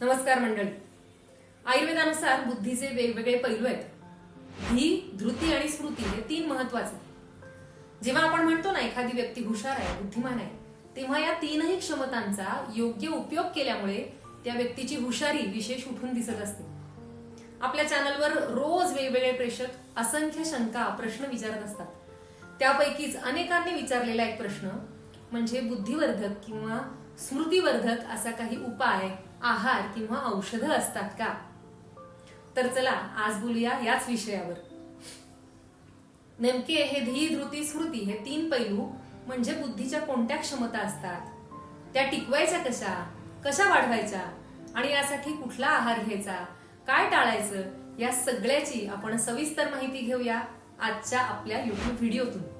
नमस्कार मंडळी. आयुर्वेदानुसार बुद्धीचे वेगवेगळे पैलू आहेत. ही धृती आणि स्मृती हे तीन महत्त्वाचे जेव्हा आपण म्हणतो ना एखादी व्यक्ती हुशार आहे बुद्धिमान आहे तेव्हा या तीनही क्षमतांचा योग्य उपयोग केल्यामुळे त्या व्यक्तीची हुशारी विशेष उठून दिसत असते. आपल्या चॅनलवर रोज वेगवेगळे प्रेक्षक असंख्य शंका प्रश्न विचारत असतात. त्यापैकीच अनेकांनी विचारलेला एक प्रश्न म्हणजे बुद्धिवर्धक किंवा स्मृतीवर्धक असा काही उपाय आहार किंवा औषधं असतात का? तर चला आज बोलूया याच विषयावर. नेमके हे धी धृती स्मृती हे तीन पैलू म्हणजे बुद्धीच्या कोणत्या क्षमता असतात? त्या टिकवायच्या कशा? कशा वाढवायच्या? आणि यासाठी कुठला आहार घ्यायचा? काय टाळायचं? या सगळ्याची आपण सविस्तर माहिती घेऊया आजच्या आपल्या युट्यूब व्हिडिओतून.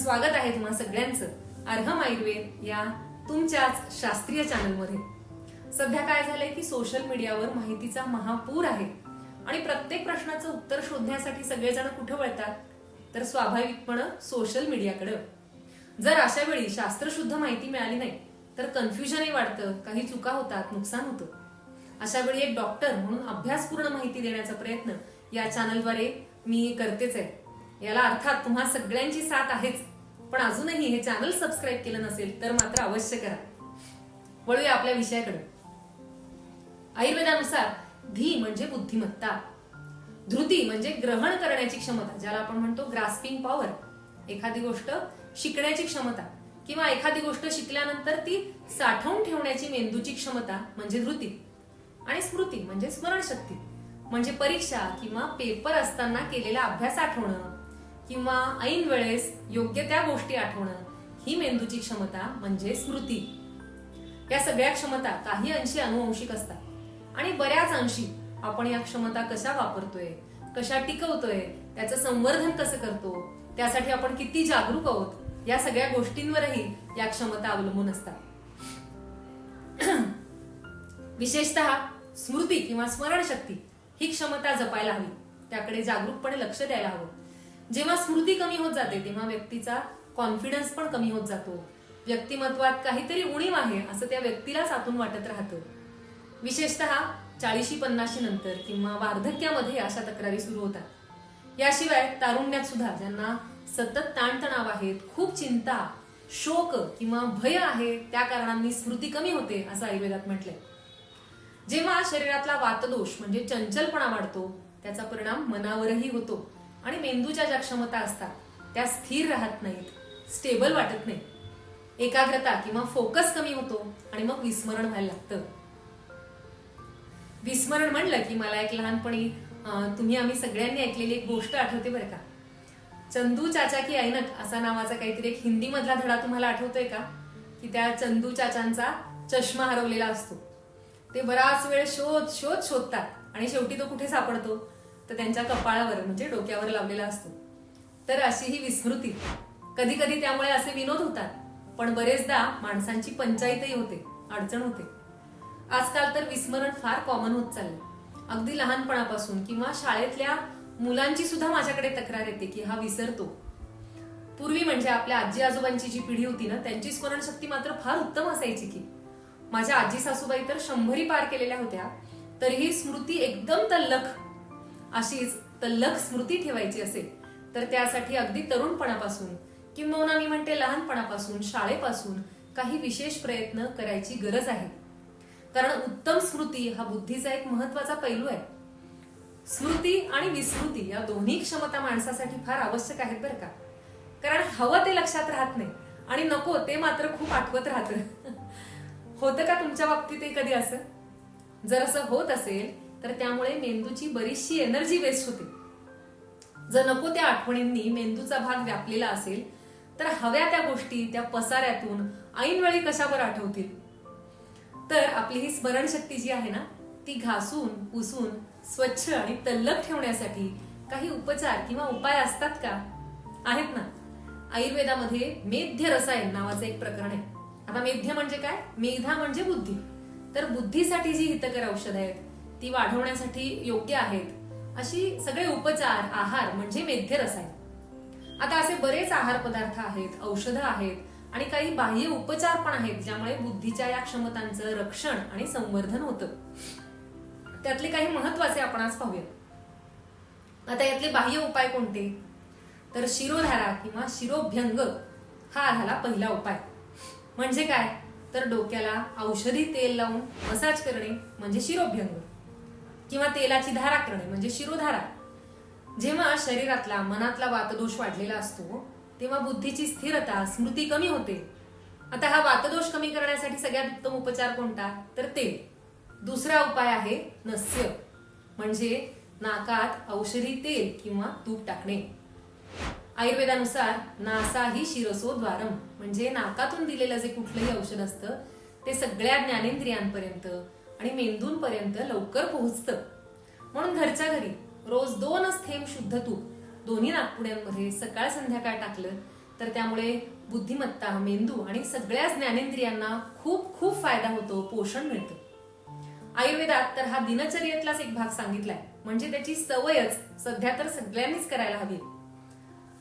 स्वागत आहे तुम्हा सगळ्यांचं. अर्हम आयुर्वेद या तुमच्याच शास्त्रीय चॅनलमध्ये सध्या काय झालंय की सोशल मीडियावर माहितीचा महापूर आहे. आणि प्रत्येक प्रश्नाचं उत्तर शोधण्यासाठी सगळेजण कुठे वळतात? तर स्वाभाविकपणे सोशल मीडियाकडे जर अशा वेळी शास्त्रशुद्ध माहिती मिळाली नाही तर कन्फ्युजनही वाढतं काही चुका होतात नुकसान होतं. अशा वेळी एक डॉक्टर म्हणून अभ्यासपूर्ण माहिती देण्याचा प्रयत्न या चॅनलद्वारे मी करतेच आहे. याला अर्थात तुम्हा सगळ्यांची साथ आहेच. पण अजूनही हे चॅनल सबस्क्राईब केलं नसेल तर मात्र अवश्य करा. वळूया आपल्या विषयाकडे. आयुर्वेदानुसार धी म्हणजे बुद्धिमत्ता. धृती म्हणजे ग्रहण करण्याची क्षमता ज्याला आपण म्हणतो ग्रास्पिंग पॉवर एखादी गोष्ट शिकण्याची क्षमता किंवा एखादी गोष्ट शिकल्यानंतर ती साठवून ठेवण्याची मेंदूची क्षमता म्हणजे धृती. आणि स्मृती म्हणजे स्मरणशक्ती. म्हणजे परीक्षा किंवा पेपर असताना केलेला अभ्यास आठवणं किंवा ऐन वेळेस योग्य त्या गोष्टी आठवणं ही मेंदूची क्षमता म्हणजे स्मृती. या सगळ्या क्षमता काही अंशी अनुवंशिक असतात. आणि बऱ्याच अंशी आपण या क्षमता कशा वापरतोय कशा टिकवतोय त्याचं संवर्धन कसं करतो त्यासाठी आपण किती जागरूक आहोत या सगळ्या गोष्टींवरही या क्षमता अवलंबून असतात. विशेषतः स्मृती किंवा स्मरणशक्ती ही क्षमता जपायला हवी. त्याकडे जागरूकपणे लक्ष द्यायला हवं. जेव्हा स्मृती कमी होत जाते तेव्हा व्यक्तीचा कॉन्फिडन्स पण कमी होत जातो. व्यक्तिमत्वात काहीतरी उणीव आहे असं त्या व्यक्तीलाच आतून वाटत राहतं. विशेषतः चाळीशी पन्नाशी नंतर किंवा वार्धक्यामध्ये अशा तक्रारी सुरू होतात. याशिवाय तारुण्यात सुद्धा ज्यांना सतत ताणतणाव आहेत खूप चिंता शोक किंवा भय आहे त्या कारणांनी स्मृती कमी होते असं आयुर्वेदात म्हटलंय. जेव्हा शरीरातला वातदोष म्हणजे चंचलपणा वाढतो त्याचा परिणाम मनावरही होतो. आणि मेंदूच्या ज्या क्षमता असतात त्या स्थिर राहत नाहीत स्टेबल वाटत नाही एकाग्रता किंवा फोकस कमी होतो आणि मग विस्मरण व्हायला लागतं. विस्मरण म्हणलं की मला एक लहानपणी तुम्ही आम्ही सगळ्यांनी ऐकलेली एक गोष्ट आठवते बरं का? चंदू चाचा की ऐनक असा नावाचा काहीतरी एक हिंदी मधला धडा तुम्हाला आठवतोय का? की त्या चंदू चाचांचा चष्मा हरवलेला असतो. ते बराच वेळ शोध शोध शोधतात आणि शेवटी तो कुठे सापडतो? तर त्यांच्या कपाळावर म्हणजे डोक्यावर लावलेला असतो. तर अशी ही विस्मृती. कधी कधी त्यामुळे असे विनोद होतात पण बरेचदा माणसांची पंचायतही होते अडचण होते. आजकाल तर विस्मरण फार कॉमन होत चाललं अगदी लहानपणापासून किंवा शाळेतल्या मुलांची सुद्धा माझ्याकडे तक्रार येते की हा विसरतो. पूर्वी म्हणजे आपल्या आजी आजोबांची जी पिढी होती ना त्यांची स्मरणशक्ती मात्र फार उत्तम असायची की. माझ्या आजी सासूबाई तर शंभरी पार केलेल्या होत्या तरीही स्मृती एकदम तल्लख अशीच तल्लक स्मृती ठेवायची असेल तर त्यासाठी अगदी तरुणपणापासून किंबहुना मी म्हणते लहानपणापासून शाळेपासून काही विशेष प्रयत्न करायची गरज आहे. कारण उत्तम स्मृती हा बुद्धीचा एक महत्त्वाचा पैलू आहे. स्मृती आणि विस्मृती या दोन्ही क्षमता माणसासाठी फार आवश्यक आहेत बरं का. कारण हवं ते लक्षात राहत नाही आणि नको ते मात्र खूप आठवत राहतं. होतं का तुमच्या बाबतीत कधी असं? जर असं होत असेल तर त्यामुळे मेंदूची बरीचशी एनर्जी वेस्ट होते. जर नको त्या आठवणींनी मेंदूचा भाग व्यापलेला असेल तर हव्या त्या गोष्टी त्या पसाऱ्यातून ऐनवेळी कशावर आठवतील? तर आपली ही स्मरणशक्ती जी आहे ना ती घासून पुसून स्वच्छ आणि तल्लक ठेवण्यासाठी काही उपचार किंवा उपाय असतात का? आहेत ना. आयुर्वेदामध्ये मेध्य रसायन नावाचं एक प्रकरण आहे. आता मेध्य म्हणजे काय? मेधा म्हणजे बुद्धी. तर बुद्धीसाठी जी हितकर औषध आहेत ती वाढवण्यासाठी योग्य आहेत. अशी सगळे उपचार आहार म्हणजे मेध्य रसायन. आता असे बरेच आहार पदार्थ आहेत औषधं आहेत आणि काही बाह्य उपचार पण आहेत ज्यामुळे बुद्धीच्या या क्षमतांचं रक्षण आणि संवर्धन होतं. त्यातले काही महत्त्वाचे आपण आज पाहूया. आता यातले बाह्य उपाय कोणते? तर शिरोधारा किंवा शिरोभ्यंग हा झाला पहिला उपाय. म्हणजे काय? तर डोक्याला औषधी तेल लावून मसाज करणे म्हणजे शिरोभ्यंग. किंवा तेलाची धारा करणे म्हणजे शिरोधारा. जेव्हा शरीरातला मनातला वातदोष वाढलेला असतो तेव्हा बुद्धीची स्थिरता स्मृती कमी होते. आता हा वातदोष कमी करण्यासाठी सगळ्यात उत्तम उपचार कोणता? तर तेल. दुसरा उपाय आहे नस्य म्हणजे नाकात औषधी तेल किंवा तूप टाकणे. आयुर्वेदानुसार नासा ही शिरसो द्वारम म्हणजे नाकातून दिलेलं जे कुठलंही औषध असतं ते सगळ्या ज्ञानेंद्रियांपर्यंत आणि मेंदूंपर्यंत लवकर पोहोचतं. म्हणून घरच्या घरी रोज दोनच थेंब शुद्ध तूप दोन्ही नागपुड्यांमध्ये सकाळ संध्याकाळ टाकलं तर त्यामुळे बुद्धिमत्ता मेंदू आणि सगळ्या ज्ञानेंद्रियांना खूप खूप फायदा होतो पोषण मिळतं. आयुर्वेदात तर हा दिनचर्येतलाच एक भाग सांगितलाय. म्हणजे त्याची सवयच सध्या तर सगळ्यांनीच करायला हवी.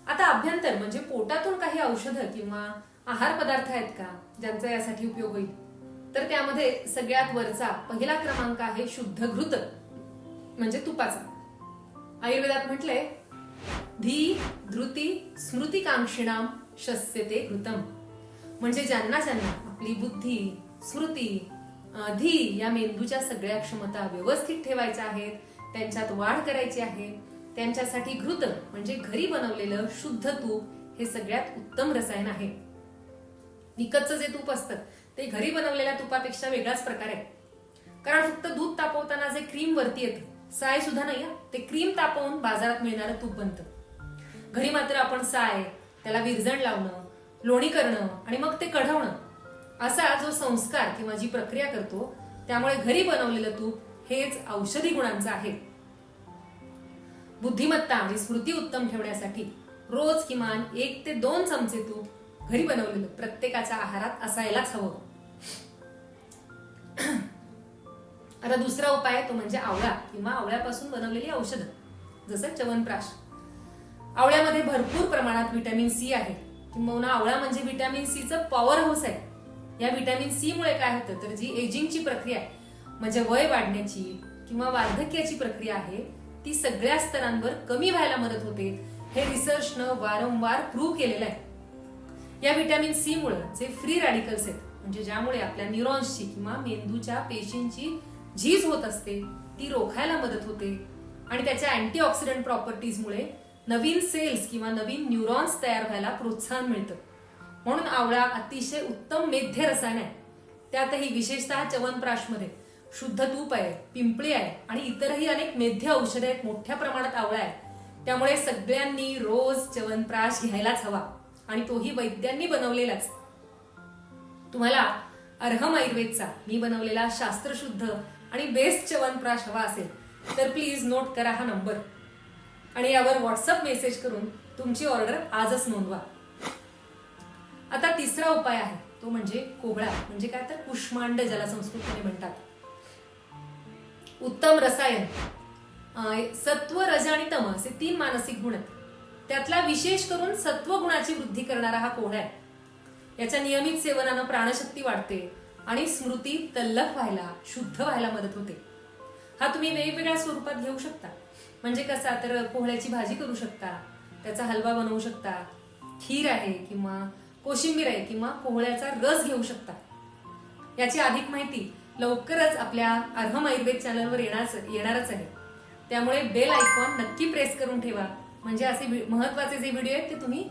आता अभ्यंतर म्हणजे पोटातून काही औषधं किंवा आहार पदार्थ आहेत का? ज्यांचा यासाठी उपयोग होईल. तर त्यामध्ये सगळ्यात वरचा पहिला क्रमांक आहे शुद्ध घृत म्हणजे तुपाचा. आयुर्वेदात म्हटलंय धी धृती स्मृतिकांक्षिणाम शस्यते घृतम. म्हणजे ज्यांना ज्यांना आपली बुद्धी स्मृती धी या मेंदूच्या सगळ्या क्षमता व्यवस्थित ठेवायच्या आहेत त्यांच्यात वाढ करायची आहे त्यांच्यासाठी घृत म्हणजे घरी बनवलेलं शुद्ध तूप हे सगळ्यात उत्तम रसायन आहे. विकतचं जे तूप असतं ते घरी बनवलेल्या तुपापेक्षा वेगळाच प्रकार आहे. कारण फक्त दूध तापवताना जे क्रीम वरती येतं साय सुद्धा नाही ते क्रीम तापवून बाजारात मिळणारं तूप बनतं. घरी मात्र आपण साय त्याला विरजण लावणं लोणी करणं आणि मग ते कढवणं असा जो संस्कार किंवा जी प्रक्रिया करतो त्यामुळे घरी बनवलेलं तूप हेच औषधी गुणांचं आहे. बुद्धिमत्ता आणि स्मृती उत्तम ठेवण्यासाठी रोज किमान एक ते दोन चमचे तूप घरी बनवलेलं प्रत्येकाच्या आहारात असायलाच हवं. आता दुसरा उपाय तो म्हणजे आवळा किंवा आवळ्यापासून बनवलेली औषधं जसं च्यवनप्राश. आवळ्यामध्ये भरपूर प्रमाणात व्हिटॅमिन सी आहे. किंबहुना आवळा म्हणजे विटॅमिन सीचं पॉवर हाऊस आहे. या व्हिटॅमिन सी मुळे काय होतं? तर जी एजिंगची प्रक्रिया आहे म्हणजे वय वाढण्याची किंवा वार्धक्याची प्रक्रिया आहे ती सगळ्या स्तरांवर कमी व्हायला मदत होते. हे रिसर्चनं वारंवार प्रूव्ह केलेलं आहे. या व्हिटॅमिन सी मुळे जे फ्री रॅडिकल्स आहेत म्हणजे ज्यामुळे आपल्या न्यूरॉन्सची किंवा मेंदूच्या पेशींची झीज होत असते ती रोखायला मदत होते. आणि त्याच्या अँटीऑक्सिडंट प्रॉपर्टीजमुळे नवीन सेल्स किंवा नवीन न्यूरॉन्स तयार व्हायला प्रोत्साहन मिळतं. म्हणून आवळा अतिशय उत्तम मेध्य रसायन आहे. त्यातही विशेषतः च्यवनप्राशमध्ये शुद्ध तूप आहे पिंपळी आहे आणि इतरही अनेक मेध्य औषधे आहेत. मोठ्या प्रमाणात आवळा आहे. त्यामुळे सगळ्यांनी रोज च्यवनप्राश घ्यायलाच हवा. आणि तोही वैद्यांनी बनवलेलाच. तुम्हाला अर्हम आयुर्वेदचा मी बनवलेला शास्त्रशुद्ध आणि बेस्ट च्यवनप्राश हवा असेल तर प्लीज नोट करा हा नंबर आणि यावर व्हॉट्सअप मेसेज करून तुमची ऑर्डर आजच नोंदवा. आता तिसरा उपाय आहे तो म्हणजे कोबळा म्हणजे काय तर कुष्मांड ज्याला संस्कृतमध्ये म्हणतात. उत्तम रसायन सत्व रज आणि तम असे तीन मानसिक गुण आहेत. त्यातला विशेष करून सत्व गुणाची वृद्धी करणारा हा कोहळा आहे. याच्या नियमित सेवनानं प्राणशक्ती वाढते आणि स्मृती तल्लख व्हायला शुद्ध व्हायला मदत होते. हा तुम्ही वेगवेगळ्या स्वरूपात घेऊ शकता. म्हणजे कसा तर पोहळ्याची भाजी करू शकता त्याचा हलवा बनवू शकता खीर आहे किंवा कोशिंबीर आहे किंवा पोहळ्याचा रस घेऊ शकता. याची अधिक माहिती लवकरच आपल्या अर्हम आयुर्वेद चॅनलवर येणार येणारच आहे. त्यामुळे बेल आयकॉन नक्की प्रेस करून ठेवा. म्हणजे असे महत्त्वाचे जे व्हिडिओ आहेत ते तुम्ही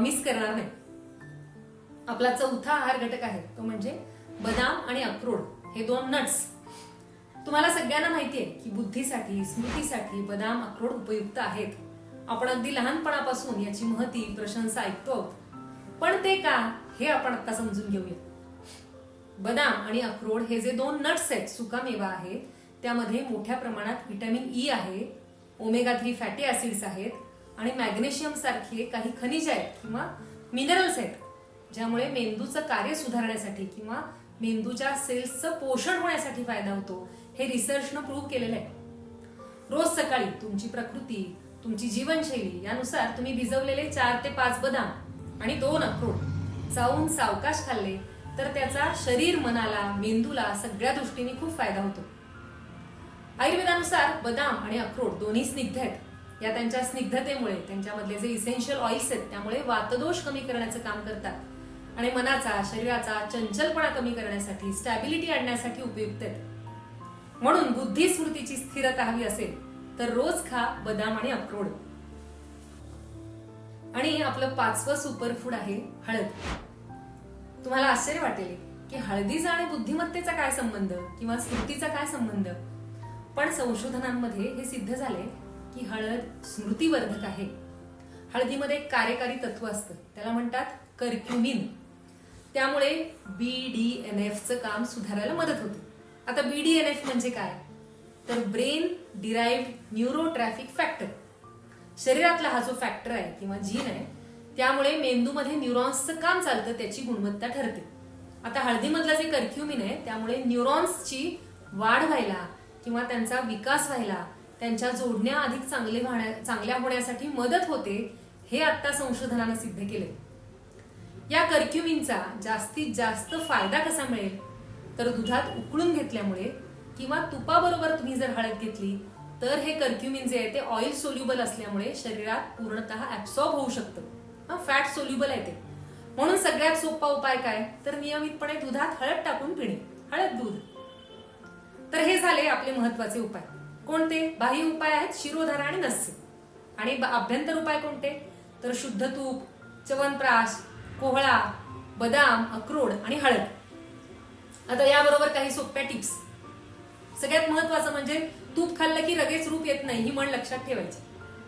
मिस करणार नाही. आपला चौथा आहार घटक आहे तो म्हणजे बदाम आणि अक्रोड हे दोन नट्स तुम्हाला सगळ्यांना माहिती आहे की बुद्धीसाठी स्मृतीसाठी बदाम अक्रोड उपयुक्त आहेत. आपण अगदी लहानपणापासून याची महती प्रशंसा ऐकतो. पण ते का? हे आपण आता समजून घेऊया. बदाम आणि अक्रोड हे जे दोन नट्स आहेत सुकामेवा आहे त्यामध्ये मोठ्या प्रमाणात व्हिटॅमिन ई e आहे ओमेगा थ्री फॅटी ऍसिड्स आहेत आणि मॅग्नेशियम सारखे काही खनिज आहेत किंवा मिनरल्स आहेत ज्यामुळे मेंदूचं कार्य सुधारण्यासाठी किंवा मेंदूच्या सेल्सचं पोषण होण्यासाठी फायदा होतो. हे रिसर्चनं प्रूव्ह केलेलं आहे. रोज सकाळी तुमची प्रकृती तुमची जीवनशैली यानुसार तुम्ही भिजवलेले चार ते पाच बदाम आणि दोन अक्रोड चावून सावकाश खाल्ले तर त्याचा शरीर मनाला मेंदूला सगळ्या दृष्टीने खूप फायदा होतो. आयुर्वेदानुसार बदाम आणि अक्रोड दोन्ही स्निग्ध आहेत. या त्यांच्या स्निग्धतेमुळे त्यांच्यामधले जे इसेन्शियल ऑइल्स आहेत त्यामुळे वातदोष कमी करण्याचं काम करतात. आणि मनाचा शरीराचा चंचलपणा कमी करण्यासाठी स्टॅबिलिटी आणण्यासाठी उपयुक्त आहेत म्हणून बुद्धी स्मृतीची स्थिरता हवी असेल तर रोज खा बदाम आणि अक्रोड. आणि आपलं पाचवं सुपरफूड आहे हळद. तुम्हाला आश्चर्य वाटेल की हळदीचा आणि बुद्धिमत्तेचा काय संबंध किंवा स्मृतीचा काय संबंध? पण संशोधनांमध्ये हे सिद्ध झाले की हळद स्मृतीवर्धक आहे. हळदीमध्ये एक कार्यकारी तत्व असतं. त्याला म्हणतात कर्क्युमिन. त्यामुळे बी डी एन एफचं काम सुधारायला मदत होते. आता बी डी एन एफ म्हणजे काय? तर brain derived neuro traffic factor शरीरातला हा जो फॅक्टर आहे किंवा जीन आहे त्यामुळे मेंदूमध्ये न्यूरॉन्सचं काम चालतं त्याची गुणवत्ता ठरते. आता हळदीमधला जे कर्क्युमिन आहे त्यामुळे न्यूरॉन्सची वाढ व्हायला किंवा त्यांचा विकास व्हायला त्यांच्या जोडण्या अधिक चांगले चांगल्या होण्यासाठी मदत होते हे आत्ता संशोधनानं सिद्ध केले या कर्क्युमिनचा जास्तीत जास्त फायदा कसा मिळेल? तर दुधात उकळून घेतल्यामुळे किंवा तुपाबरोबर तुम्ही जर हळद घेतली तर हे कर्क्युमिन जे आहे ते ऑइल सोल्युबल असल्यामुळे शरीरात पूर्णतः ऍब्सॉर्ब होऊ शकतं. फॅट सोल्युबल आहे ते. म्हणून सगळ्यात सोपा उपाय काय? तर नियमितपणे दुधात हळद टाकून पिणे. हळद दूध. तर हे झाले आपले महत्त्वाचे उपाय. कोणते? बाह्य उपाय आहेत शिरोधारा आणि नस्य. आणि अभ्यंतर उपाय कोणते? तर शुद्ध तूप च्यवनप्राश कोहळा बदाम अक्रोड आणि हळद. आता याबरोबर काही सोप्या टिप्स. सगळ्यात महत्वाचं म्हणजे तूप खाल्लं की लगेच रूप येत नाही ही म्हण लक्षात ठेवायची.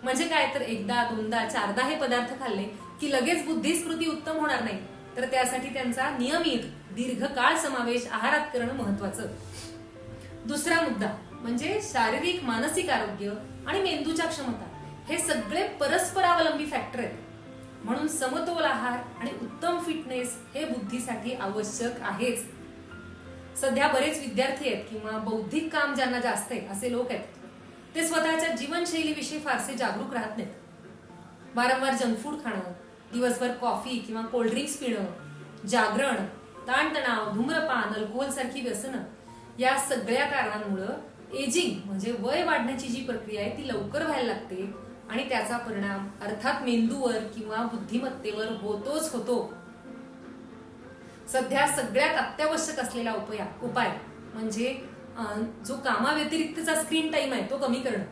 म्हणजे काय? तर एकदा दोनदा चारदा हे पदार्थ खाल्ले की लगेच बुद्धी स्मृती उत्तम होणार नाही. तर त्यासाठी त्यांचा नियमित दीर्घकाळ समावेश आहारात करणं महत्वाचं दुसरा मुद्दा म्हणजे शारीरिक मानसिक आरोग्य आणि मेंदूच्या क्षमता. हे सगळे परस्परावलंबी फॅक्टर आहेत. म्हणून समतोल आहार आणि उत्तम फिटनेस हे बुद्धीसाठी आवश्यक आहेच. सध्या बरेच विद्यार्थी आहेत किंवा बौद्धिक काम ज्यांना जास्त आहे असे लोक आहेत. ते स्वतःच्या जीवनशैलीविषयी फारसे जागरूक राहत नाहीत. वारंवार जंक फूड खाणं दिवसभर कॉफी किंवा कोल्ड्रिंक्स पिणं जागरण ताणतणाव धूम्रपान अल्कोहोल सारखी व्यसनं या सगळ्या कारणांमुळं एजिंग म्हणजे वय वाढण्याची जी प्रक्रिया आहे ती लवकर व्हायला लागते. आणि त्याचा परिणाम अर्थात मेंदूवर किंवा बुद्धिमत्तेवर होतोच होतो. सध्या सगळ्यात अत्यावश्यक असलेला उपाय उपाय म्हणजे जो कामाव्यतिरिक्तचा स्क्रीन टाइम आहे तो कमी करणं.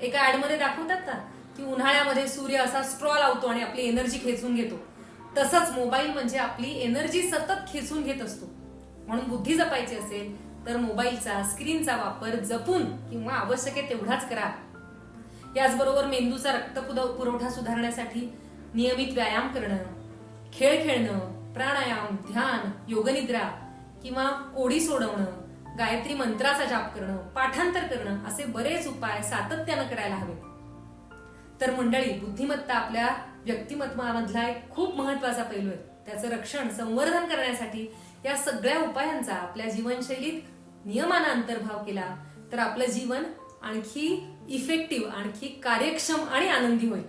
एका ऍडमध्ये दाखवतात ना की उन्हाळ्यामध्ये सूर्य असा स्ट्रॉ लावतो आणि आपली एनर्जी खेचून घेतो. तसंच मोबाईल म्हणजे आपली एनर्जी सतत खेचून घेत असतो. म्हणून बुद्धी जपायची असेल तर मोबाईलचा स्क्रीनचा वापर जपून किंवा आवश्यक आहे तेवढाच करा. याचबरोबर मेंदूचा रक्त पुरवठा सुधारण्यासाठी नियमित व्यायाम करणं खेळ खेळणं प्राणायाम ध्यान योगनिद्रा किंवा कोडी सोडवणं गायत्री मंत्राचा जाप करणं पाठांतर करणं असे बरेच उपाय सातत्यानं करायला हवे तर मंडळी बुद्धिमत्ता आपल्या व्यक्तिमत्वामधला एक खूप महत्त्वाचा पैलू आहे. त्याचं रक्षण संवर्धन करण्यासाठी या सगळ्या उपायांचा आपल्या जीवनशैलीत नियमानं अंतर्भाव केला तर आपलं जीवन आणखी इफेक्टिव्ह आणखी कार्यक्षम आणि आनंदी होईल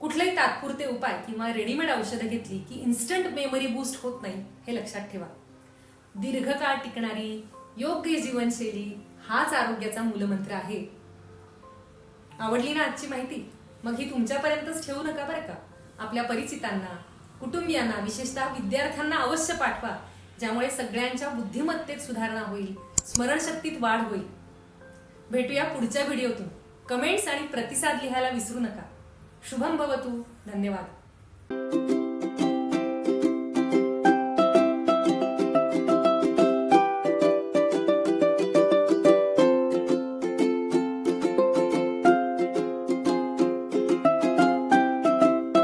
कुठलेही तात्पुरते उपाय किंवा रेडीमेड औषधं घेतली की इन्स्टंट मेमरी बूस्ट होत नाही हे लक्षात ठेवा. दीर्घकाळ टिकणारी योग्य जीवनशैली हाच आरोग्याचा मूलमंत्र आहे. आवडली ना आजची माहिती? मग ही तुमच्यापर्यंतच ठेवू नका बरं का? आपल्या परिचितांना कुटुंबियांना विशेषतः विद्यार्थ्यांना अवश्य पाठवा ज्यामुळे सगळ्यांच्या बुद्धिमत्तेत सुधारणा होईल स्मरणशक्तीत वाढ होईल. भेटूया पुढच्या व्हिडिओतून. कमेंट्स आणि प्रतिसाद लिहायला विसरू नका. शुभम भवतू. धन्यवाद.